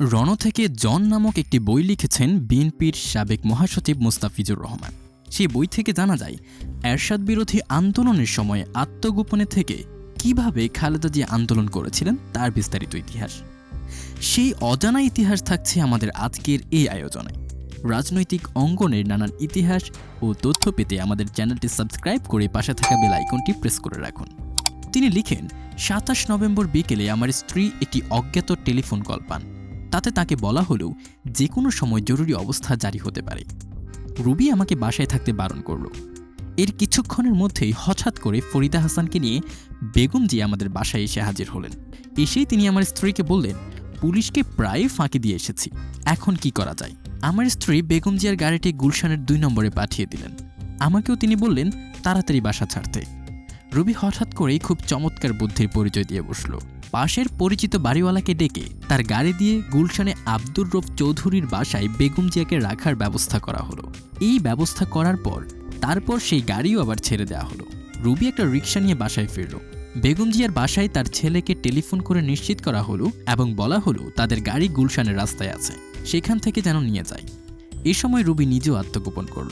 রণ থেকে জন নামক একটি বই লিখেছেন বিএনপির সাবেক মহাসচিব মুস্তাফিজুর রহমান। সেই বই থেকে জানা যায়, এরশাদ বিরোধী আন্দোলনের সময় আত্মগোপনে থেকে কীভাবে খালেদা জিয়া আন্দোলন করেছিলেন তার বিস্তারিত ইতিহাস। সেই অজানা ইতিহাস থাকছে আমাদের আজকের এই আয়োজনে। রাজনৈতিক অঙ্গনের নানান ইতিহাস ও তথ্য পেতে আমাদের চ্যানেলটি সাবস্ক্রাইব করে পাশে থাকা বেল আইকনটি প্রেস করে রাখুন। তিনি লিখেন, সাতাশ নভেম্বর বিকেলে আমার স্ত্রী একটি অজ্ঞাত টেলিফোন কল পান। তাতে তাকে বলা হলেও যে কোনো সময় জরুরি অবস্থা জারি হতে পারে। রুবি আমাকে বাসায় থাকতে বারণ করল। এর কিছুক্ষণের মধ্যেই হঠাৎ করে ফরিদা হাসানকে নিয়ে বেগম জি আমাদের বাসায় এসে হাজির হলেন। এসেই তিনি আমার স্ত্রীকে বললেন, পুলিশকে প্রায় ফাঁকি দিয়ে এসেছি। এখন কি করা যায়? আমার স্ত্রী বেগম জিয়ার গাড়িটি গুলশানের দুই নম্বরে পাঠিয়ে দিলেন। আমাকেও তিনি বললেন, তাড়াতাড়ি বাসা ছাড়তে। রবি হঠাৎ করেই খুব চমৎকার বুদ্ধির পরিচয় দিয়ে বসল। পাশের পরিচিত বাড়িওয়ালাকে ডেকে তার গাড়ি দিয়ে গুলশানে আব্দুর রফ চৌধুরীর বাসায় বেগম জিয়াকে রাখার ব্যবস্থা করা হলো। এই ব্যবস্থা করার পর তারপর সেই গাড়িও আবার ছেড়ে দেওয়া হলো। রুবি একটা রিক্সা নিয়ে বাসায় ফিরল। বেগম জিয়ার বাসায় তার ছেলেকে টেলিফোন করে নিশ্চিত করা হলো এবং বলা হলো, তাদের গাড়ি গুলশানের রাস্তায় আছে। সেখান থেকে যেন নিয়ে যায়। এ সময় রুবি নিজেও আত্মগোপন করল।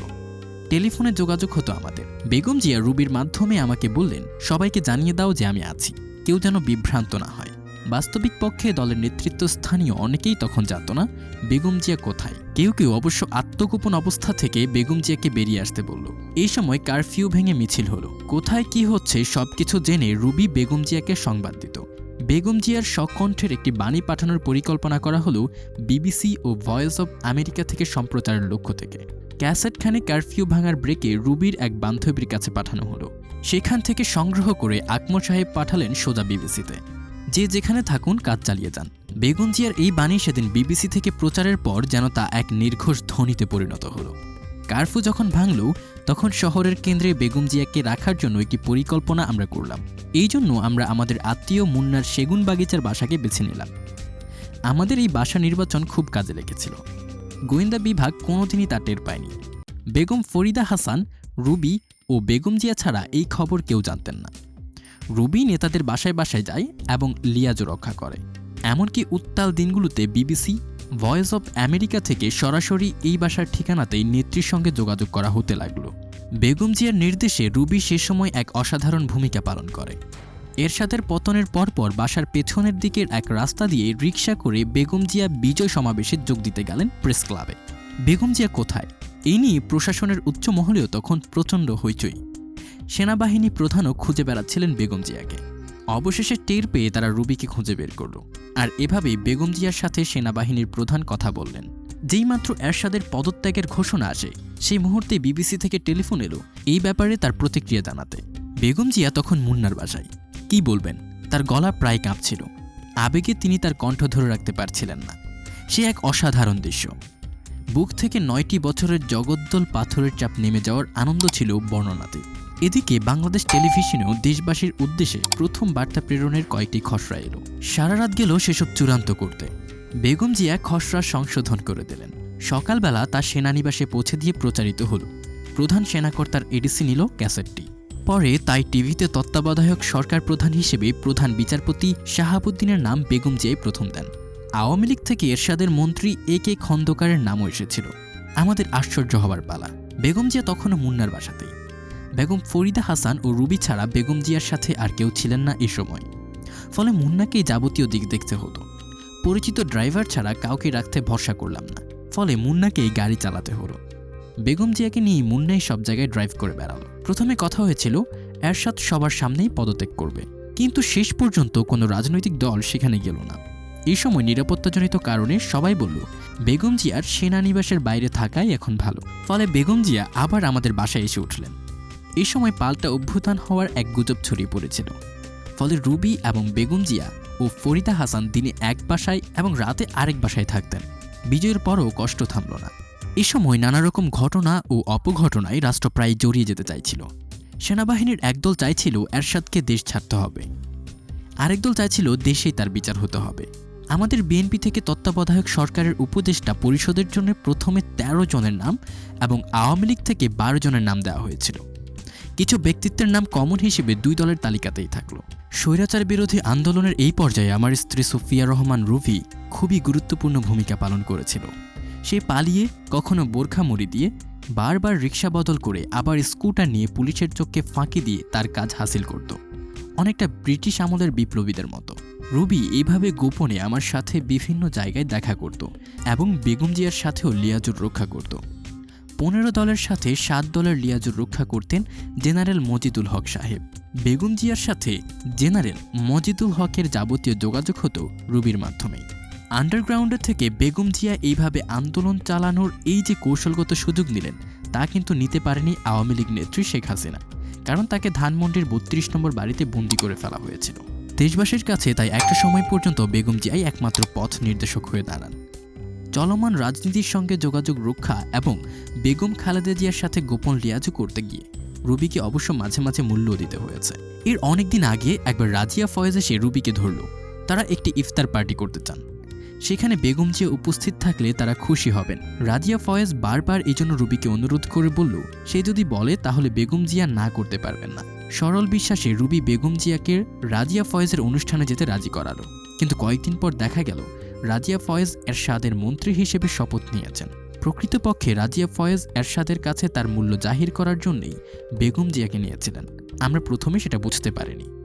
টেলিফোনে যোগাযোগ হতো আমাদের। বেগম জিয়া রুবির মাধ্যমে আমাকে বললেন, সবাইকে জানিয়ে দাও যে আমি আছি। কেউ যেন বিভ্রান্ত না হয়। বাস্তবিক পক্ষে দলের নেতৃত্ব স্থানীয় অনেকেই তখন জানত না, বেগম জিয়া কোথায়? কেউ কেউ অবশ্য আত্মগোপন অবস্থা থেকে বেগম জিয়াকে বেরিয়ে আসতে বলল। এই সময় কারফিউ ভেঙে মিছিল হলো। কোথায় কি হচ্ছে সবকিছু জেনে রুবি বেগম জিয়াকে সংবাদ দিত। বেগম জিয়ার সকণ্ঠের একটি বাণী পাঠানোর পরিকল্পনা করা হলো বিবিসি ও ভয়েস অব আমেরিকা থেকে সম্প্রচারের লক্ষ্য থেকে। ক্যাসেটখানে কারফিউ ভাঙার ব্রেকে রুবির এক বান্ধবীর কাছে পাঠানো হলো। সেখান থেকে সংগ্রহ করে আকমর সাহেব পাঠালেন সোজা বিবিসিতে। যে যেখানে থাকুন কাজ চালিয়ে যান। বেগম জিয়ার এই বাণী সেদিন বিবিসি থেকে প্রচারের পর যেন তা এক নির্ঘোষ ধ্বনিতে পরিণত হলো। কারফু যখন ভাঙল, তখন শহরের কেন্দ্রে বেগম জিয়াকে রাখার জন্য একটি পরিকল্পনা আমরা করলাম। এই জন্য আমরা আমাদের আত্মীয় মুন্নার সেগুন বাগিচার বাসাকে বেছে নিলাম। আমাদের এই বাসা নির্বাচন খুব কাজে লেগেছিল। গোয়েন্দা বিভাগ কোনোদিনই তা টের পায়নি। বেগম ফরিদা হাসান, রুবি ও বেগম জিয়া ছাড়া এই খবর কেউ জানতেন না। রুবি নেতাদের বাসায় বাসায় যায় এবং লিয়াজও রক্ষা করে। এমনকি উত্তাল দিনগুলোতে বিবিসি, ভয়েস অব আমেরিকা থেকে সরাসরি এই বাসার ঠিকানাতেই নেত্রীর সঙ্গে যোগাযোগ করা হতে লাগল। বেগম জিয়ার নির্দেশে রুবি সে সময় এক অসাধারণ ভূমিকা পালন করে। এরশাদের পতনের পরপর বাসার পেছনের দিকের এক রাস্তা দিয়ে রিক্সা করে বেগম জিয়া বিজয় সমাবেশে যোগ দিতে গেলেন প্রেস ক্লাবে। বেগম জিয়া কোথায়? এই নিয়ে প্রশাসনের উচ্চ মহলেও তখন প্রচণ্ড হইচই। সেনাবাহিনী প্রধানও খুঁজে বেড়াচ্ছিলেন বেগম জিয়াকে। অবশেষে টের পেয়ে তারা রুবিকে খুঁজে বের করল। আর এভাবেই বেগম জিয়ার সাথে সেনাবাহিনীর প্রধান কথা বললেন। যেই মাত্র এরশাদের পদত্যাগের ঘোষণা আসে, সেই মুহূর্তে বিবিসি থেকে টেলিফোন এলো এই ব্যাপারে তার প্রতিক্রিয়া জানাতে। বেগম জিয়া তখন মুন্নার বাসায়। কি বলবেন? তার গলা প্রায় কাঁপছিল। আবেগে তিনি তার কণ্ঠ ধরে রাখতে পারছিলেন না। সে এক অসাধারণ দৃশ্য। বুক থেকে নয়টি বছরের জগদ্দল পাথরের চাপ নেমে যাওয়ার আনন্দ ছিল বর্ণনাতে। এদিকে বাংলাদেশ টেলিভিশনেও দেশবাসীর উদ্দেশ্যে প্রথম বার্তা প্রেরণের কয়েকটি খসড়া এলো। সারা রাত গেল সেসব চূড়ান্ত করতে। বেগম জিয়া খসড়া সংশোধন করে দিলেন। সকালবেলা তা সেনানিবাসে পৌঁছে দিয়ে প্রচারিত হল। প্রধান সেনাকর্তার এডিসি নিল ক্যাসেটটি। পরে তাই টিভিতে তত্ত্বাবধায়ক সরকার প্রধান হিসেবে প্রধান বিচারপতি শাহাবুদ্দিনের নাম বেগম জিয়াই প্রথম দেন। আওয়ামী লীগ থেকে এরশাদের মন্ত্রী এ কে খন্দকারের নামও এসেছিল। আমাদের আশ্চর্য হবার পালা। বেগম জিয়া তখনও মুন্নার বাসাতেই বেগম ফরিদা হাসান ও রুবি ছাড়া বেগম জিয়ার সাথে আর কেউ ছিলেন না এ সময়। ফলে মুন্নাকেই যাবতীয় দিক দেখতে হতো। পরিচিত ড্রাইভার ছাড়া কাউকে রাখতে ভরসা করলাম না। ফলে মুন্নাকেই গাড়ি চালাতে হলো। বেগম জিয়াকে নিয়ে মুন্নাই সব জায়গায় ড্রাইভ করে বেড়ালো। প্রথমে কথা হয়েছিল, এরশাদ সবার সামনেই পদত্যাগ করবে। কিন্তু শেষ পর্যন্ত কোনো রাজনৈতিক দল সেখানে গেল না। এই সময় নিরাপত্তাজনিত কারণে সবাই বলল, বেগম জিয়ার সেনানিবাসের বাইরে থাকাই এখন ভালো। ফলে বেগম জিয়া আবার আমাদের বাসায় এসে উঠলেন। এই সময় পাল্টা অভ্যুত্থান হওয়ার এক গুজব ছড়িয়ে পড়েছিল। ফলে রুবি এবং বেগম জিয়া ও ফরিদা হাসান দিনে এক বাসায় এবং রাতে আরেক বাসায় থাকতেন। বিজয়ের পরও কষ্ট থামল না। এ সময় নানা রকম ঘটনা ও অপঘটনায় রাষ্ট্র প্রায় জড়িয়ে যেতে চাইছিল। সেনাবাহিনীর একদল চাইছিল এরশাদকে দেশ ছাড়তে হবে। আরেক দল চাইছিল দেশেই তার বিচার হতে হবে। আমাদের বিএনপি থেকে তত্ত্বাবধায়ক সরকারের উপদেষ্টা পরিষদের জন্য প্রথমে ১৩ জনের নাম এবং আওয়ামী লীগ থেকে বারো জনের নাম দেওয়া হয়েছিল। কিছু ব্যক্তিত্বের নাম কমন হিসেবে দুই দলের তালিকাতেই থাকল। স্বৈরাচার বিরোধী আন্দোলনের এই পর্যায়ে আমার স্ত্রী সুফিয়া রহমান রুভি খুবই গুরুত্বপূর্ণ ভূমিকা পালন করেছিল। সে পালিয়ে কখনো বোরখা মুড়ি দিয়ে বারবার রিক্সা বদল করে আবার স্কুটার নিয়ে পুলিশের চোখকে ফাঁকি দিয়ে তার কাজ হাসিল করত। অনেকটা ব্রিটিশ আমলের বিপ্লবীদের মতো। রুবি এইভাবে গোপনে আমার সাথে বিভিন্ন জায়গায় দেখা করত এবং বেগম জিয়ার সাথেও লিয়াজুর রক্ষা করত। পনেরো দলের সাথে সাত দলের লিয়াজুর রক্ষা করতেন জেনারেল মজিদুল হক সাহেব। বেগম জিয়ার সাথে জেনারেল মজিদুল হকের যাবতীয় যোগাযোগ হতো রুবির মাধ্যমে আন্ডারগ্রাউন্ডে থেকে বেগম জিয়া এইভাবে আন্দোলন চালানোর এই যে কৌশলগত সুযোগ নিলেন, তা কিন্তু নিতে পারেনি আওয়ামী লীগ নেত্রী শেখ হাসিনা। কারণ তাকে ধানমন্ডির বত্রিশ নম্বর বাড়িতে বন্দি করে ফেলা হয়েছিল। দেশবাসীর কাছে তাই একটা সময় পর্যন্ত বেগম জিয়াই একমাত্র পথ নির্দেশক হয়ে দাঁড়ান। চলমান রাজনীতির সঙ্গে যোগাযোগ রক্ষা এবং বেগম খালেদা জিয়ার সাথে গোপন লিয়াজু করতে গিয়ে রুবিকে অবশ্য মাঝে মাঝে মূল্য দিতে হয়েছে। এর অনেকদিন আগে একবার রাজিয়া ফয়েজ এসে রুবিকে ধরল। তারা একটি ইফতার পার্টি করতে চান। সেখানে বেগম জিয়া উপস্থিত থাকলে তারা খুশি হবেন। রাজিয়া ফয়েজ বারবার এই জন্য রুবিকে অনুরোধ করে বলল, সে যদি বলে, তাহলে বেগম জিয়া না করতে পারবেন না। সরল বিশ্বাসে রুবি বেগম জিয়াকে রাজিয়া ফয়েজের অনুষ্ঠানে যেতে রাজি করালো। কিন্তু কয়েকদিন পর দেখা গেল রাজিয়া ফয়েজ এরশাদের মন্ত্রী হিসেবে শপথ নিয়েছেন। প্রকৃতপক্ষে রাজিয়া ফয়েজ এরশাদের কাছে তার মূল্য জাহির করার জন্যই বেগম জিয়াকে নিয়েছিলেন। আমরা প্রথমে সেটা বুঝতে পারিনি।